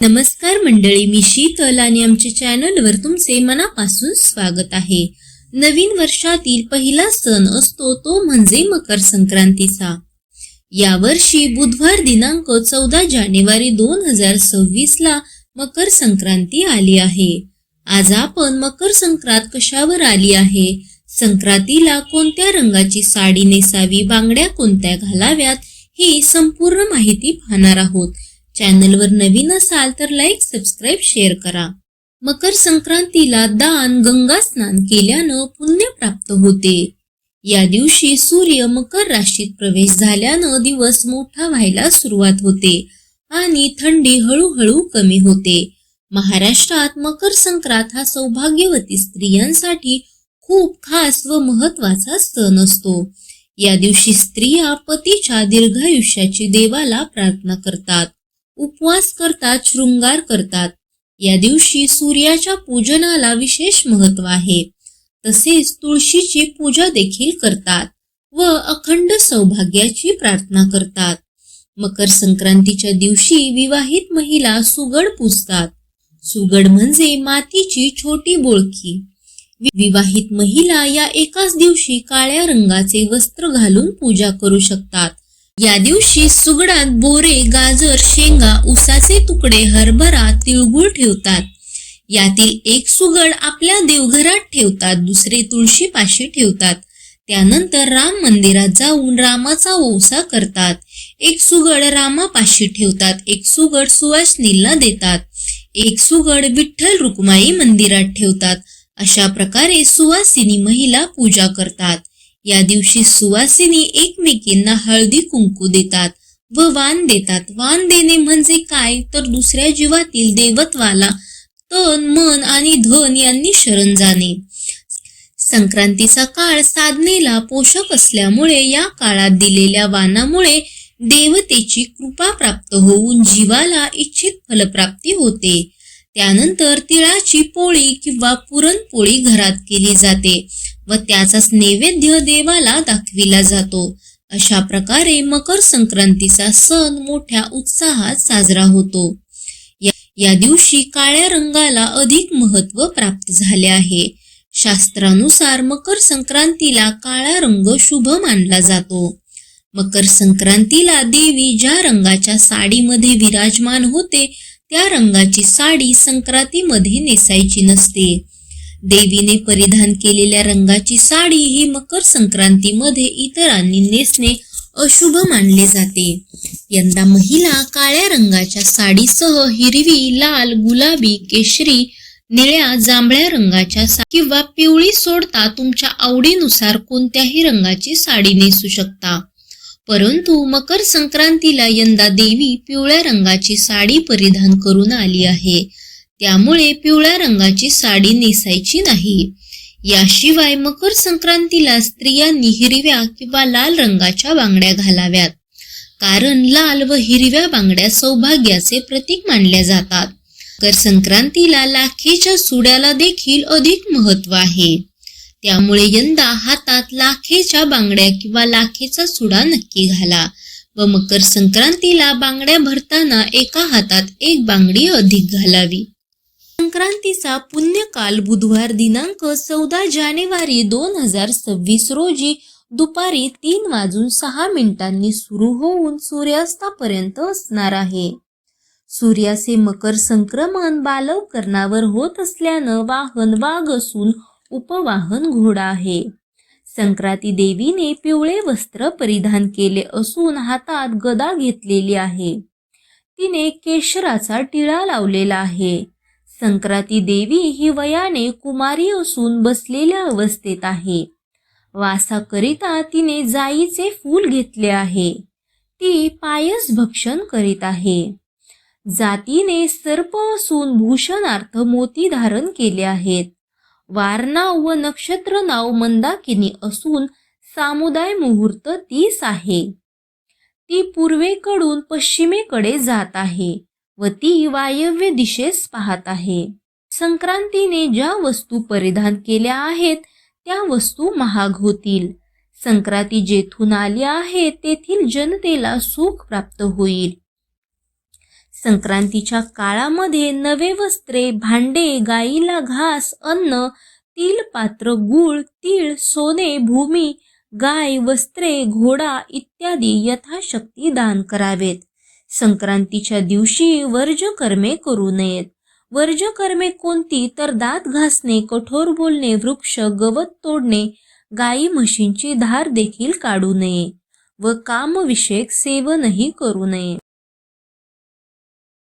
नमस्कार मंडळी मी शीतल आणि आमच्या चॅनलवर तुमचे मनापासून स्वागत आहे. नवीन वर्षातील पहिला सण असतो तो म्हणजे मकर संक्रांतीचा. यावर्षी बुधवार दिनांक चौदा जानेवारी दोन हजार सव्वीस ला मकर संक्रांती आली आहे. आज आपण मकर संक्रांत कशावर आली आहे? संक्रांतीला कोणत्या रंगाची साडी नेसावी बांगड्या कोणत्या घालाव्यात ही संपूर्ण माहिती पाहणार आहोत. चॅनलवर नवीन असाल तर लाईक सबस्क्राईब शेअर करा. मकर संक्रांतीला दान गंगा स्नान केल्यानं पुण्य प्राप्त होते. या दिवशी सूर्य मकर राशीत प्रवेश झाल्यानं दिवस मोठा व्हायला सुरुवात होते आणि थंडी हळूहळू कमी होते. महाराष्ट्रात मकर संक्रांत हा सौभाग्यवती स्त्रियांसाठी खूप खास व महत्त्वाचा सण असतो. या दिवशी स्त्रिया पतीच्या दीर्घायुष्याची देवाला प्रार्थना करतात. उपवास करतात शृंगार करतात. या दिवशी सूर्याच्या पूजनाला विशेष महत्त्व आहे. तसेच तुळशीची पूजा देखील करतात व अखंड सौभाग्याची प्रार्थना करतात. मकर संक्रांतीच्या दिवशी विवाहित महिला सुगड पूजतात. सुगड म्हणजे मातीची छोटी बोळकी विवाहित महिला या एकाच दिवशी काळ्या रंगाचे वस्त्र घालून पूजा करू शकतात. या दिवशी सुगडात बोरे गाजर शेंगा उसाचे तुकडे हरभरा तिळगुळ ठेवतात. यातील एक सुगड आपल्या देवघरात ठेवतात दुसरे तुळशीपाशी ठेवतात. त्यानंतर राम मंदिरात जाऊन रामाचा ओसा करतात. एक सुगड रामापाशी ठेवतात एक सुगड सुवासनीला देतात. एक सुगड विठ्ठल रुक्माई मंदिरात ठेवतात. अशा प्रकारे सुवासिनी महिला पूजा करतात. या दिवशी सुवासिनी एकमेकींना हळदी कुंकू देतात व वाण देतात. वाण देणे म्हणजे काय? तर दुसऱ्या जीवातील देवत्वाला तन मन आणि धन यांनी शरण जाणे. संक्रांतीचा काळ साधनेला पोषक असल्यामुळे या काळात दिलेल्या वाणामुळे देवतेची कृपा प्राप्त होऊन जीवाला इच्छित फलप्राप्ती होते. त्यानंतर तिळाची पोळी किंवा पुरणपोळी घरात केली जाते. व त्याचाच नैवेद्य देवाला दाखविला जातो. अशा प्रकारे मकर संक्रांतीचा सण मोठ्या उत्साहात साजरा होतो. या- या दिवशी काळ्या रंगाला अधिक महत्त्व प्राप्त झाले आहे. शास्त्रानुसार मकर संक्रांतीला काळा रंग शुभ मानला जातो. मकर संक्रांतीला देवी ज्या रंगाच्या साडीमध्ये विराजमान होते त्या रंगाची साडी संक्रांतीमध्ये नेसायची नसते. देवीने परिधान केलेल्या रंगाची साडी ही मकर संक्रांतीमध्ये इतरांनी नेसणे अशुभ मानले जाते. यंदा महिला काळ्या रंगाच्या साडीसह हिरवी लाल गुलाबी केशरी निळ्या जांभळ्या रंगाच्या किंवा पिवळी सोडता तुमच्या आवडीनुसार कोणत्याही रंगाची साडी नेसू शकता. परंतु मकर संक्रांतीला यंदा देवी पिवळ्या रंगाची साडी परिधान करून आली आहे. त्यामुळे पिवळ्या रंगाची साडी नेसायची नाही. याशिवाय मकर संक्रांतीला स्त्रियांनी हिरव्या किंवा लाल रंगाच्या बांगड्या घालाव्यात. कारण लाल व हिरव्या बांगड्या सौभाग्याचे प्रतीक मानल्या जातात. मकर संक्रांतीला लाखेच्या सुड्याला देखील अधिक महत्त्व आहे. त्यामुळे यंदा हातात लाखेच्या बांगड्या किंवा लाखेचा सुडा नक्की घाला व मकर संक्रांतीला बांगड्या भरताना एका हातात एक बांगडी अधिक घालावी. संक्रांतीचा पुण्यकाल बुधवार दिनांक चौदा जानेवारी दोन हजार सव्वीस रोजी दुपारी तीन वाजून सहा मिनिटांनी सुरू होऊन सूर्यास्तापर्यंत असणार आहे. सूर्याचे मकर संक्रमण बालवकरणावर होत असल्यानं वाहन वाघ असून उपवाहन घोडा आहे. संक्रांती देवीने पिवळे वस्त्र परिधान केले असून हातात गदा घेतलेली आहे. तिने केशराचा टिळा लावलेला आहे. संक्रांती देवी ही वयाने कुमारी असून बसलेल्या अवस्थेत आहे. वासाकरिता तिने जाईचे फूल घेतले आहे. ती पायस भक्षण करीत आहे. जातीने सर्प असून भूषणार्थ मोती धारण केले आहेत. वारनाव व नक्षत्र नाव मंदाकिनी असून सामुदाय मुहूर्त तीस आहे. ती पूर्वेकडून पश्चिमेकडे जात आहे. व ती वायव्य दिशेस पाहत आहे. संक्रांतीने ज्या वस्तू परिधान केल्या आहेत त्या वस्तू महाग होतील. संक्रांती जेथून आली आहे तेथील जनतेला सुख प्राप्त होईल. संक्रांतीच्या काळामध्ये नवे वस्त्रे भांडे गाईला घास अन्न तिल पात्र गूळ तीळ सोने भूमी गाय वस्त्रे घोडा इत्यादी यथाशक्ती दान करावेत. संक्रांतीच्या दिवशी वर्ज कर्मे करू नयेत. वर्ज कर्मे कोणती तर दात घासणे कठोर बोलणे वृक्ष गवत तोडणे गाई म्हशींची धार देखील काढू नये व कामविषयक सेवनही करू नये.